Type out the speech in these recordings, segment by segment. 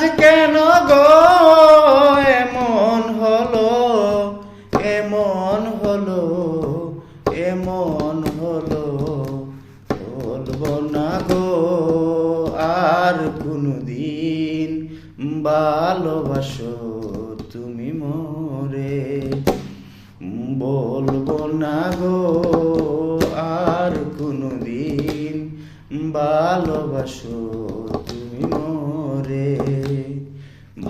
আজ কেন গো? এমন হলো এমন হলো এমন হলো, বলব না গো, আর কোনদিন ভালোবাসো তুমি মোরে। বলব না গো, আর কোনদিন ভালোবাসো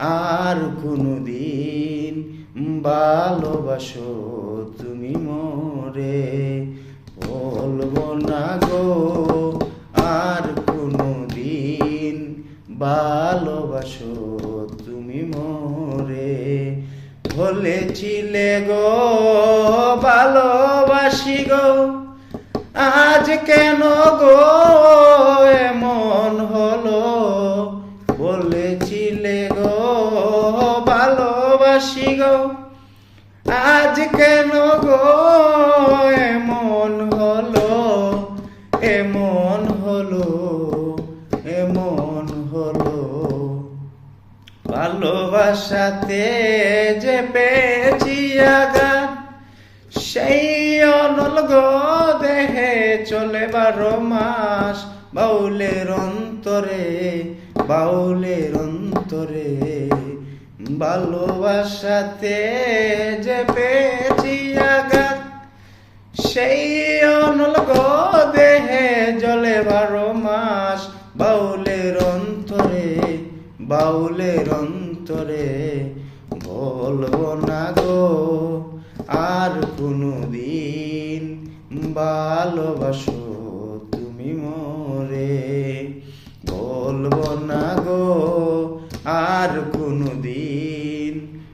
আর কোনো দিন ভালোবাসো তুমি মোরে। বলব না গো, আর কোনো দিন ভালোবাসো তুমি মোরে। বলেছিলে গো, ভালোবাসি গো, আজ কেন গো? ভালোবাসি গো। আজ কেন গো? এমন হলো এমন হলো এমন হলো। ভালোবাসাতে যে পেয়েছি আঘাত, সেই অনল গো দেহে চলে বারো মাস। বাউলের অন্তরে বাউলের অন্তরে ভালোবাসাতে যে পেয়েছি আঘাত, সেই অনল গো দেহে জলে বারো মাস, বাউলের অন্তরে বাউলের অন্তরে। বলব না গো, আর কোনো দিন ভালোবাসো তুমি মোরে। বলব না গো, আর